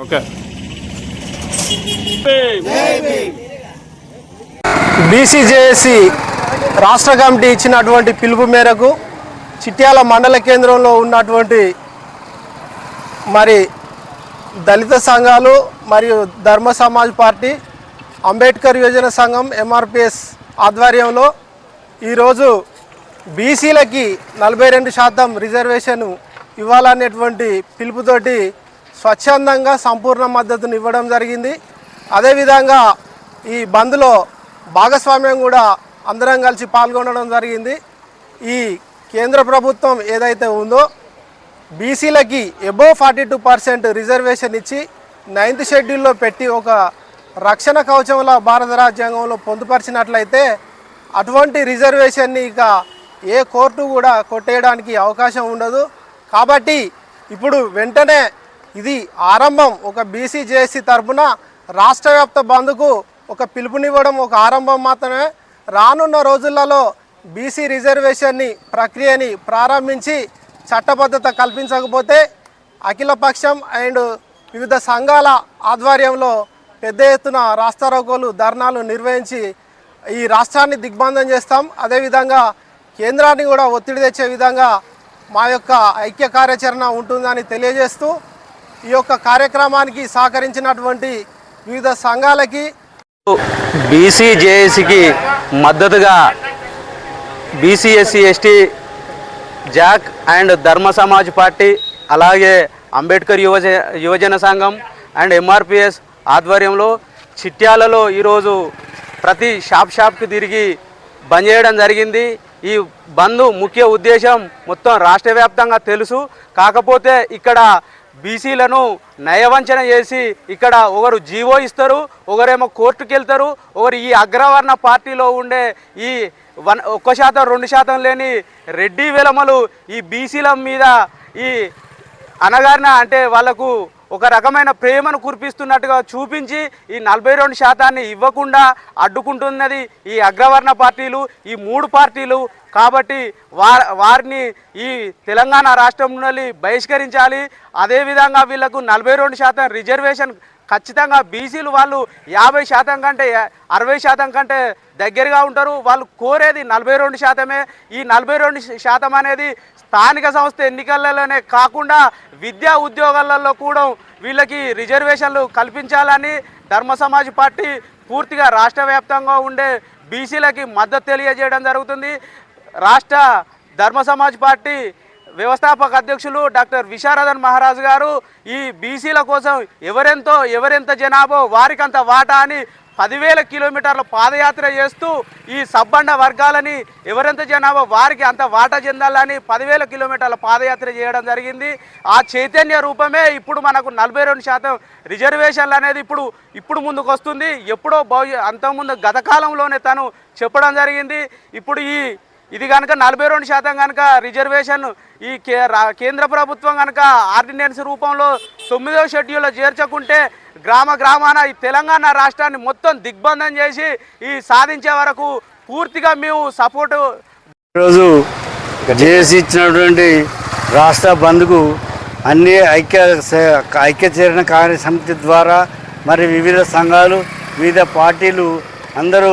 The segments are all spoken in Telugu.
ఓకే. బీసీజేఏసీ రాష్ట్ర కమిటీ ఇచ్చినటువంటి పిలుపు మేరకు చిట్యాల మండల కేంద్రంలో ఉన్నటువంటి మరి దళిత సంఘాలు మరియు ధర్మ సమాజ్ పార్టీ అంబేద్కర్ యోజన సంఘం ఎంఆర్పిఎస్ ఆధ్వర్యంలో ఈరోజు బీసీలకి నలభై రెండు శాతం రిజర్వేషన్ ఇవ్వాలనేటువంటి పిలుపుతోటి స్వచ్ఛందంగా సంపూర్ణ మద్దతును ఇవ్వడం జరిగింది. అదేవిధంగా ఈ బంద్లో భాగస్వామ్యం కూడా అందరం కలిసి పాల్గొనడం జరిగింది. ఈ కేంద్ర ప్రభుత్వం ఏదైతే ఉందో బీసీలకి above forty two percent reservation ఇచ్చి నైన్త్ షెడ్యూల్లో పెట్టి ఒక రక్షణ కవచంలో భారత రాజ్యాంగంలో పొందుపరిచినట్లయితే అటువంటి రిజర్వేషన్ని ఇక ఏ కోర్టు కూడా కొట్టేయడానికి అవకాశం ఉండదు. కాబట్టి ఇప్పుడు వెంటనే ఇది ఆరంభం. ఒక బీసీ జేఏసీ తరఫున రాష్ట్ర వ్యాప్త బంద్కు ఒక పిలుపునివ్వడం ఒక ఆరంభం మాత్రమే. రానున్న రోజులలో బీసీ రిజర్వేషన్ని ప్రక్రియని ప్రారంభించి చట్టబద్ధత కల్పించకపోతే అఖిలపక్షం అండ్ వివిధ సంఘాల ఆధ్వర్యంలో పెద్ద ఎత్తున రాస్తారోకోలు ధర్నాలు నిర్వహించి ఈ రాష్ట్రాన్ని దిగ్బంధం చేస్తాం. అదేవిధంగా కేంద్రాన్ని కూడా ఒత్తిడి తెచ్చే విధంగా మా యొక్క ఐక్య కార్యాచరణ ఉంటుందని తెలియజేస్తూ ఈ యొక్క కార్యక్రమానికి సహకరించినటువంటి వివిధ సంఘాలకి బీసీ జేఏసీకి మద్దతుగా BC SC ST JAC and Dharma Samaj party అలాగే అంబేద్కర్ యువజ యువజన సంఘం అండ్ ఎంఆర్పిఎస్ ఆధ్వర్యంలో చిట్యాలలో ఈరోజు ప్రతి షాప్ షాప్కి తిరిగి బంద్ చేయడం జరిగింది. ఈ బంద్ ముఖ్య ఉద్దేశం మొత్తం రాష్ట్ర వ్యాప్తంగా తెలుసు. కాకపోతే ఇక్కడ బీసీలను నయవంచన చేసి ఇక్కడ ఒకరు జీవో ఇస్తారు ఒకరేమో కోర్టుకు వెళ్తారు ఒకరు ఈ అగ్రవర్ణ పార్టీలో ఉండే ఈ వన్ ఒక్క శాతం రెండు శాతం లేని రెడ్డి వెలమలు ఈ బీసీల మీద ఈ అనగారిన అంటే వాళ్ళకు ఒక రకమైన ప్రేమను కురిపిస్తున్నట్టుగా చూపించి ఈ నలభై రెండు శాతాన్ని ఇవ్వకుండా అడ్డుకుంటున్నది ఈ అగ్రవర్ణ పార్టీలు ఈ మూడు పార్టీలు. కాబట్టి వార్ వారిని ఈ తెలంగాణ రాష్ట్రం నుండి బహిష్కరించాలి. అదేవిధంగా వీళ్ళకు నలభై రెండు శాతం రిజర్వేషన్ ఖచ్చితంగా బీసీలు వాళ్ళు యాభై శాతం కంటే అరవై శాతం కంటే దగ్గరగా ఉంటారు. వాళ్ళు కోరేది నలభై రెండు శాతమే. ఈ నలభై రెండు శాతం అనేది స్థానిక సంస్థ ఎన్నికలలోనే కాకుండా విద్యా ఉద్యోగాలలో కూడా వీళ్ళకి రిజర్వేషన్లు కల్పించాలని ధర్మ సమాజ్ పార్టీ పూర్తిగా రాష్ట్ర వ్యాప్తంగా ఉండే బీసీలకి మద్దతు తెలియజేయడం జరుగుతుంది. రాష్ట్ర ధర్మ సమాజ్ పార్టీ వ్యవస్థాపక అధ్యక్షులు డాక్టర్ విశారదన్ మహారాజ్ గారు. ఈ బీసీల కోసం ఎవరెంతో ఎవరెంత జనాభో వారికంత వాటా అని పదివేల కిలోమీటర్ల పాదయాత్ర చేస్తూ ఈ సబ్బండ వర్గాలని ఎవరెంత జనాభా వారికి అంత వాటా చెందాలని పదివేల కిలోమీటర్ల పాదయాత్ర చేయడం జరిగింది. ఆ చైతన్య రూపమే ఇప్పుడు మనకు నలభై రెండు శాతం రిజర్వేషన్లు అనేది ఇప్పుడు ఇప్పుడు ముందుకు వస్తుంది ఎప్పుడో భవి అంతకుముందు గతకాలంలోనే తను చెప్పడం జరిగింది. ఇప్పుడు ఈ ఇది కనుక నలభై రెండు శాతం కనుక రిజర్వేషన్ ఈ కే కేంద్ర ప్రభుత్వం కనుక ఆర్డినెన్స్ రూపంలో తొమ్మిదవ షెడ్యూల్లో చేర్చకుంటే గ్రామ గ్రామాన ఈ తెలంగాణ రాష్ట్రాన్ని మొత్తం దిగ్బంధం చేసి ఈ సాధించే వరకు పూర్తిగా మేము సపోర్టు ఈరోజు జేఏసీ ఇచ్చినటువంటి రాష్ట్ర బంద్కు అన్ని ఐక్య స- ఐక్య చేరిన కార్య సమితి ద్వారా మరి వివిధ సంఘాలు వివిధ పార్టీలు అందరూ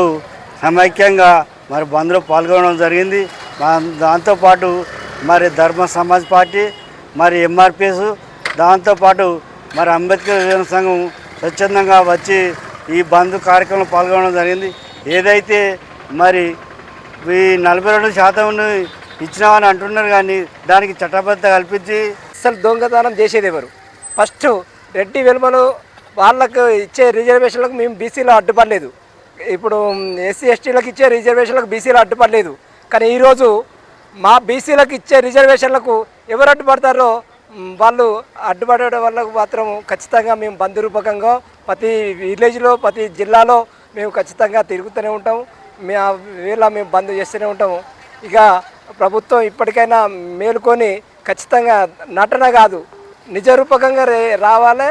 సమైక్యంగా మరి బంద్లో పాల్గొనడం జరిగింది. దాంతోపాటు మరి ధర్మ సమాజ్ పార్టీ మరి ఎంఆర్పిఎస్ దాంతోపాటు మరి అంబేద్కర్ యువజన సంఘం స్వచ్ఛందంగా వచ్చి ఈ బంద్ కార్యక్రమంలో పాల్గొనడం జరిగింది. ఏదైతే మరి ఈ నలభై రెండు శాతం ఇచ్చినామని అంటున్నారు కానీ దానికి చట్టబద్ధ కల్పించి అసలు దొంగతనం చేసేది ఎవరు? ఫస్ట్ రెడ్డి వెలుమలు వాళ్ళకు ఇచ్చే రిజర్వేషన్లకు మేము బీసీలో అడ్డుపడలేదు. ఇప్పుడు ఎస్సీ ఎస్టీలకు ఇచ్చే రిజర్వేషన్లకు బీసీలో అడ్డుపడలేదు. కానీ ఈరోజు మా బీసీలకు ఇచ్చే రిజర్వేషన్లకు ఎవరు అడ్డుపడతారో వాళ్ళు అడ్డుపడడం వల్ల మాత్రం ఖచ్చితంగా మేము బంధు రూపకంగా ప్రతి విలేజ్లో ప్రతి జిల్లాలో మేము ఖచ్చితంగా తిరుగుతూనే ఉంటాము మే వేళ మేము బంద్ చేస్తూనే ఉంటాము ఇక ప్రభుత్వం ఇప్పటికైనా మేలుకొని ఖచ్చితంగా నటన కాదు నిజరూపకంగా రావాలే రావాలి.